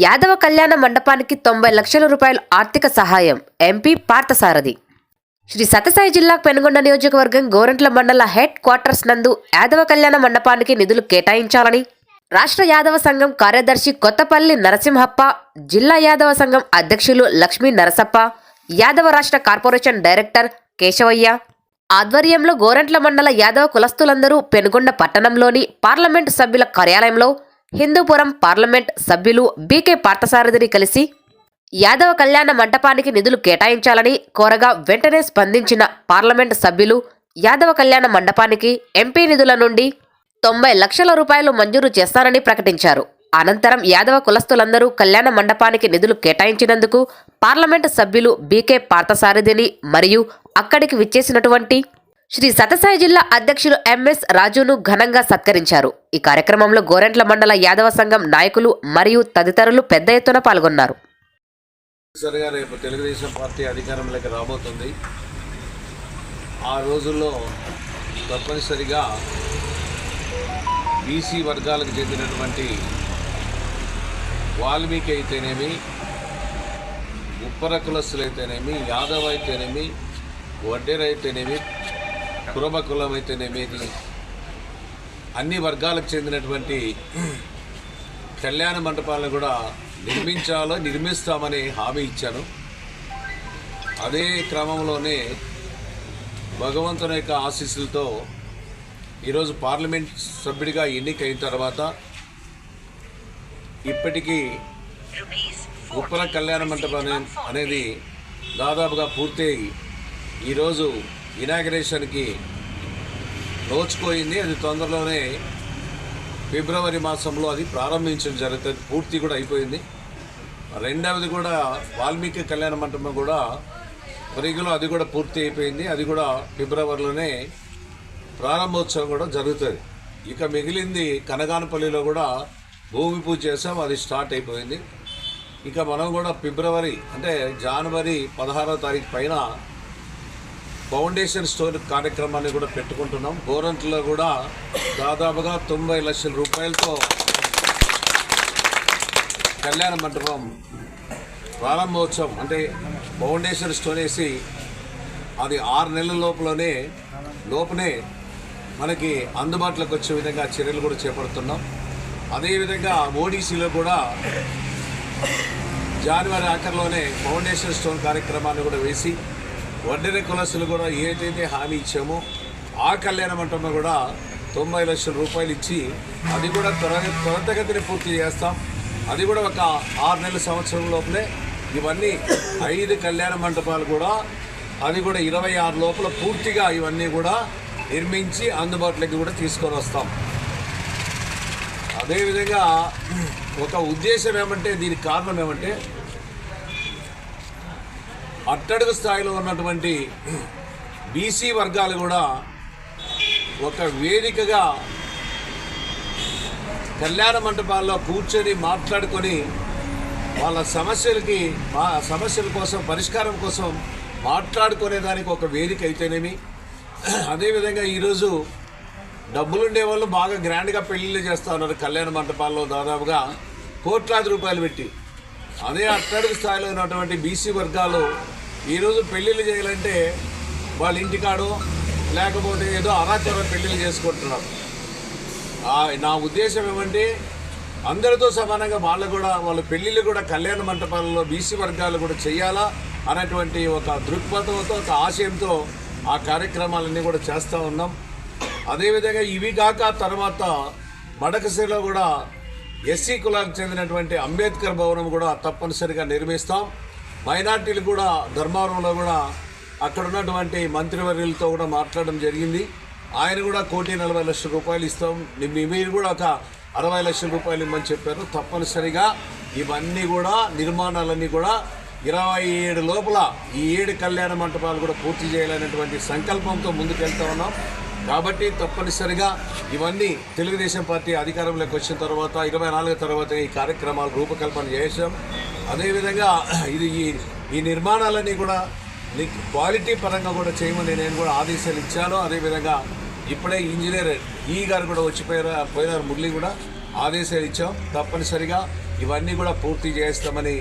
యాదవ కళ్యాణ మండపానికి తొంభై లక్షల రూపాయల ఆర్థిక సహాయం. ఎంపీ పార్థసారథి. శ్రీ సత్యసాయి జిల్లా పెనుగొండ నియోజకవర్గం గోరంట్ల మండల హెడ్ క్వార్టర్స్ నందు యాదవ కళ్యాణ మండపానికి నిధులు కేటాయించాలని రాష్ట్ర యాదవ సంఘం కార్యదర్శి కొత్తపల్లి నరసింహప్ప జిల్లా యాదవ సంఘం అధ్యక్షులు లక్ష్మీ నరసప్ప యాదవ రాష్ట్ర కార్పొరేషన్ డైరెక్టర్ కేశవయ్య. ఆధ్వర్యంలో గోరంట్ల మండల యాదవ కులస్తులందరూ పెనుగొండ పట్టణంలోని పార్లమెంట్ సభ్యుల కార్యాలయంలో హిందూపురం పార్లమెంట్ సభ్యులు బీకే పార్థసారథిని కలిసి యాదవ కళ్యాణ మంటపానికి నిధులు కేటాయించాలని కోరగా వెంటనే స్పందించిన పార్లమెంట్ సభ్యులు యాదవ కళ్యాణ మండపానికి ఎంపీ నిధుల నుండి తొంభై లక్షల రూపాయలు మంజూరు చేస్తానని ప్రకటించారు. అనంతరం యాదవ కులస్తులందరూ కళ్యాణ మండపానికి నిధులు కేటాయించినందుకు పార్లమెంట్ సభ్యులు బీకే పార్థసారథిని మరియు అక్కడికి విచ్చేసినటువంటి శ్రీ సతసాయి జిల్లా అధ్యక్షులు ఎంఎస్ రాజును ఘనంగా సత్కరించారు. ఈ కార్యక్రమంలో గోరెంట్ల మండల యాదవ సంఘం నాయకులు మరియు తదితరులు పెద్ద ఎత్తున పాల్గొన్నారు. సరిగా రేపు తెలుగుదేశం పార్టీ అధికారంలోకి రాబోతుంది. ఆ రోజుల్లో తప్పనిసరిగా బీసీ వర్గాలకు చెందినటువంటి వాల్మీకి అయితేనేమి ఉప్పర కులస్తులు అయితేనేమి యాదవ్ అయితేనేమి వడ్డేరు అయితేనేమి కురబ కులం అయితేనేమి అన్ని వర్గాలకు చెందినటువంటి కళ్యాణ మండపాలను కూడా నిర్మించాలో నిర్మిస్తామని హామీ ఇచ్చాను. అదే క్రమంలోనే భగవంతుని యొక్క ఆశీస్సులతో ఈరోజు పార్లమెంట్ సభ్యుడిగా ఎన్నికైన తర్వాత ఇప్పటికీ ఉప్పల కళ్యాణ మండపం అనేది దాదాపుగా పూర్తయి ఈరోజు ఇనాగరేషన్కి నోచుకోయింది అది తొందరలోనే ఫిబ్రవరి మాసంలో అది ప్రారంభించడం జరుగుతుంది. పూర్తి కూడా అయిపోయింది. రెండవది కూడా వాల్మీకి కళ్యాణ మంటపం కూడా పరిగిలో అది కూడా పూర్తి అయిపోయింది. అది కూడా ఫిబ్రవరిలోనే ప్రారంభోత్సవం కూడా జరుగుతుంది. ఇక మిగిలింది కనగానపల్లిలో కూడా భూమి పూజ చేసాం. అది స్టార్ట్ అయిపోయింది. ఇక మనం కూడా ఫిబ్రవరి అంటే జనవరి పదహారో తారీఖు పైన ఫౌండేషన్ స్టోర్ కార్యక్రమాన్ని కూడా పెట్టుకుంటున్నాం. గోరంట్లో కూడా దాదాపుగా తొంభై లక్షల రూపాయలతో కళ్యాణ మండపం ప్రారంభోత్సవం అంటే ఫౌండేషన్ స్టోన్ వేసి అది ఆరు నెలల లోపలనే లోపనే మనకి అందుబాటులోకి వచ్చే విధంగా చర్యలు కూడా చేపడుతున్నాం. అదేవిధంగా ఓడిసిలో కూడా జనవరి ఆఖరిలోనే ఫౌండేషన్ స్టోన్ కార్యక్రమాన్ని కూడా వేసి వడ్డెర కులసులు కూడా ఏదైతే హామీ ఇచ్చామో ఆ కళ్యాణ మంటపం కూడా తొంభై లక్షల రూపాయలు ఇచ్చి అది కూడా త్వర త్వరితగతిని పూర్తి చేస్తాం. అది కూడా ఒక ఆరు నెలల సంవత్సరం లోపలే. ఇవన్నీ ఐదు కళ్యాణ మంటపాలు కూడా అది కూడా ఇరవై ఆరు లోపల పూర్తిగా ఇవన్నీ కూడా నిర్మించి అందుబాటులోకి కూడా తీసుకొని వస్తాం. అదేవిధంగా ఒక ఉద్దేశం ఏమంటే దీనికి కారణం ఏమంటే అట్టడుగు స్థాయిలో ఉన్నటువంటి బీసీ వర్గాలు కూడా ఒక వేదికగా కళ్యాణ మంటపాల్లో కూర్చొని మాట్లాడుకొని వాళ్ళ సమస్యలకి మా సమస్యల కోసం పరిష్కారం కోసం మాట్లాడుకునే దానికి ఒక వేదిక అయితేనేమి. అదేవిధంగా ఈరోజు డబ్బులుండే వాళ్ళు బాగా గ్రాండ్గా పెళ్ళిళ్ళు చేస్తూ ఉన్నారు కళ్యాణ మంటపాల్లో దాదాపుగా కోట్లాది రూపాయలు పెట్టి. అదే అట్టడుగు స్థాయిలో ఉన్నటువంటి బీసీ వర్గాలు ఈరోజు పెళ్ళిళ్ళు చేయాలంటే వాళ్ళ ఇంటికాడు లేకపోతే ఏదో అరాచర పెళ్ళిళ్ళు చేసుకుంటున్నారు. నా ఉద్దేశం ఏమంటే అందరితో సమానంగా వాళ్ళు కూడా వాళ్ళ పెళ్ళిళ్ళు కూడా కళ్యాణ మంటపాలలో బీసీ వర్గాలు కూడా చేయాలా అనేటువంటి ఒక దృక్పథంతో ఒక ఆశయంతో ఆ కార్యక్రమాలన్నీ కూడా చేస్తూ ఉన్నాం. అదేవిధంగా ఇవి కాక తర్వాత మడకశిలో కూడా ఎస్సీ కులానికి చెందినటువంటి అంబేద్కర్ భవనం కూడా తప్పనిసరిగా నిర్మిస్తాం. మైనార్టీలు కూడా ధర్మవరంలో కూడా అక్కడ ఉన్నటువంటి మంత్రివర్యులతో కూడా మాట్లాడడం జరిగింది. ఆయన కూడా కోటి నలభై లక్షల రూపాయలు ఇస్తాం. మీరు కూడా ఒక అరవై లక్షల రూపాయలు ఇవ్వమని చెప్పారు. తప్పనిసరిగా ఇవన్నీ కూడా నిర్మాణాలన్నీ కూడా ఇరవై ఏడు లోపల ఈ ఏడు కళ్యాణ మంటపాలు కూడా పూర్తి చేయాలనేటువంటి సంకల్పంతో ముందుకెళ్తా ఉన్నాం. కాబట్టి తప్పనిసరిగా ఇవన్నీ తెలుగుదేశం పార్టీ అధికారంలోకి వచ్చిన తర్వాత ఇరవై నాలుగు తర్వాత ఈ కార్యక్రమాలు రూపకల్పన చేసాం అదేవిధంగా ఇది ఈ ఈ నిర్మాణాలన్నీ కూడా క్వాలిటీ పరంగా కూడా చేయమని నేను కూడా ఆదేశాలు ఇచ్చాను. అదేవిధంగా ఇప్పుడే ఇంజనీర్ ఈ గారు కూడా వచ్చిపోయారు పోయినారు మురళి కూడా ఆదేశాలు ఇచ్చాం. తప్పనిసరిగా ఇవన్నీ కూడా పూర్తి చేస్తామని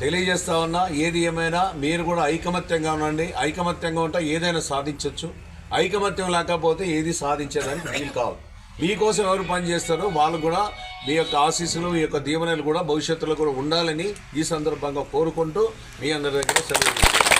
తెలియజేస్తా ఉన్నా. ఏది ఏమైనా మీరు కూడా ఐకమత్యంగా ఉండండి. ఐకమత్యంగా ఉంటే ఏదైనా సాధించవచ్చు ఐకమత్యం లేకపోతే ఏది సాధించేదానికి వీలు కాదు. మీకోసం ఎవరు పని చేస్తారో వాళ్ళు కూడా మీ యొక్క ఆశీస్సులు మీ యొక్క దీవెనలు కూడా భవిష్యత్తులో కూడా ఉండాలని ఈ సందర్భంగా కోరుకుంటూ మీ అందరి దగ్గర సెలవు